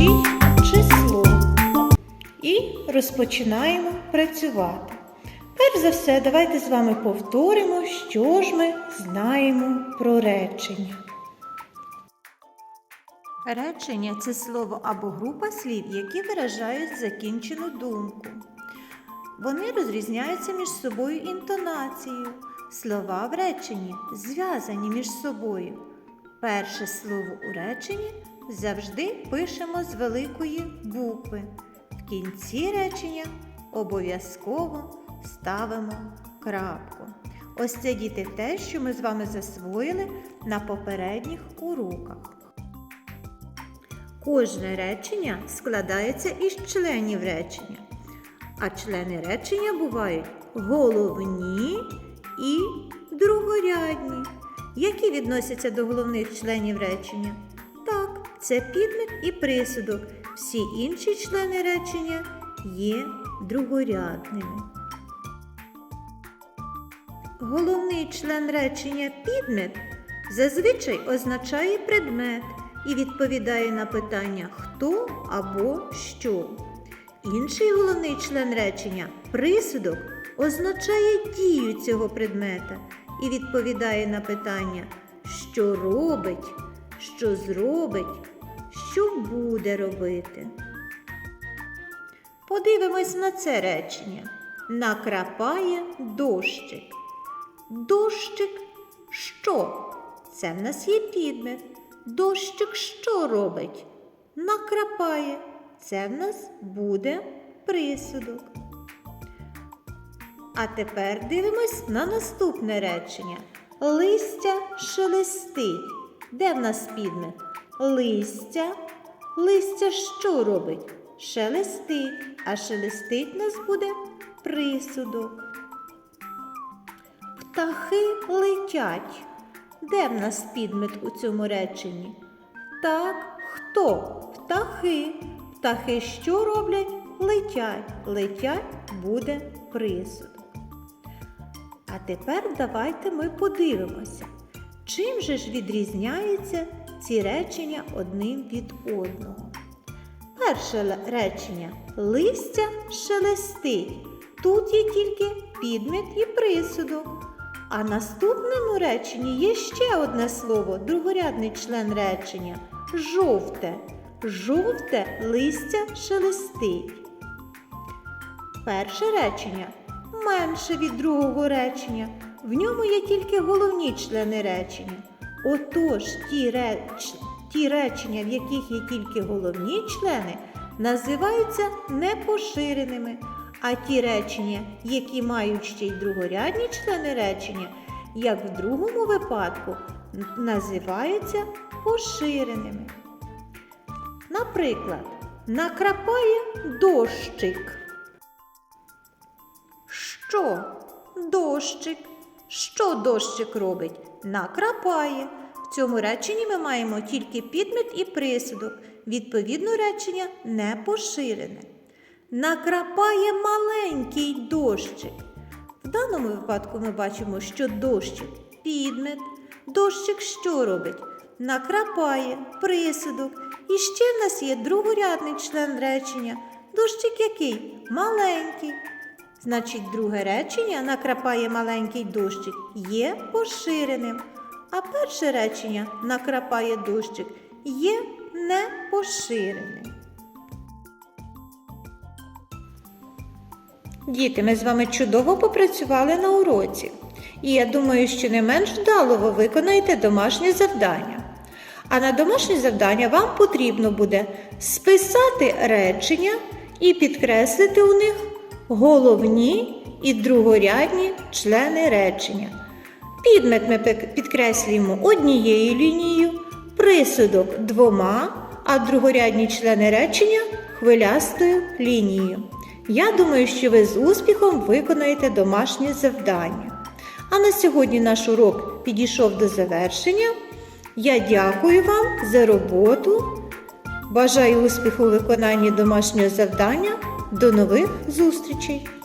Запишіть число і розпочинаємо працювати. Перш за все, давайте з вами повторимо, що ж ми знаємо про речення. Речення це слово або група слів, які виражають закінчену думку. Вони розрізняються між собою інтонацією. Слова в реченні зв'язані між собою. Перше слово у реченні завжди пишемо з великої букви. В кінці речення обов'язково ставимо крапку. Ось це діти те, що ми з вами засвоїли на попередніх уроках. Кожне речення складається із членів речення, а члени речення бувають головні і другорядні. Які відносяться до головних членів речення? Так, це підмет і присудок. Всі інші члени речення є другорядними. Головний член речення підмет зазвичай означає предмет і відповідає на питання хто або що. Інший головний член речення присудок означає дію цього предмета і відповідає на питання, що робить, що зробить, що буде робити. Подивимось на це речення. Накрапає дощик. Дощик що? Це в нас є підмет. Дощик що робить? Накрапає. Це в нас буде присудок. А тепер дивимось на наступне речення. Листя шелестить. Де в нас підмет? Листя. Листя що робить? Шелестить. А шелестить нас буде присудок. Птахи летять. Де в нас підмет у цьому реченні? Так, хто? Птахи. Птахи що роблять? Летять. Летять буде присудок. А тепер давайте ми подивимося, чим же ж відрізняються ці речення одним від одного. Перше речення листя шелестить. Тут є тільки підмет і присудок. А наступному реченні є ще одне слово, другорядний член речення жовте. Жовте листя шелестить. Перше речення менше від другого речення. В ньому є тільки головні члени речення. Отож, ті, реч... ті речення, в яких є тільки головні члени, називаються непоширеними. А ті речення, які мають ще й другорядні члени речення, як в другому випадку, називаються поширеними. Наприклад, накрапає дощик. Що? Дощик. Що дощик робить? Накрапає. В цьому реченні ми маємо тільки підмет і присудок. Відповідно, речення не поширене. Накрапає маленький дощик. В даному випадку ми бачимо, що дощик підмет. Дощик що робить? Накрапає присудок. І ще в нас є другорядний член речення. Дощик який? Маленький. Значить, друге речення накрапає маленький дощик є поширеним. А перше речення накрапає дощик є непоширеним. Діти, ми з вами чудово попрацювали на уроці. І я думаю, що не менш вдало ви виконаєте домашнє завдання. А на домашнє завдання вам потрібно буде списати речення і підкреслити у них головні і другорядні члени речення. Підмет ми підкреслюємо однією лінією, присудок двома, а другорядні члени речення хвилястою лінією. Я думаю, що ви з успіхом виконаєте домашнє завдання. А на сьогодні наш урок підійшов до завершення. Я дякую вам за роботу. Бажаю успіху у виконанні домашнього завдання. До нових зустрічей!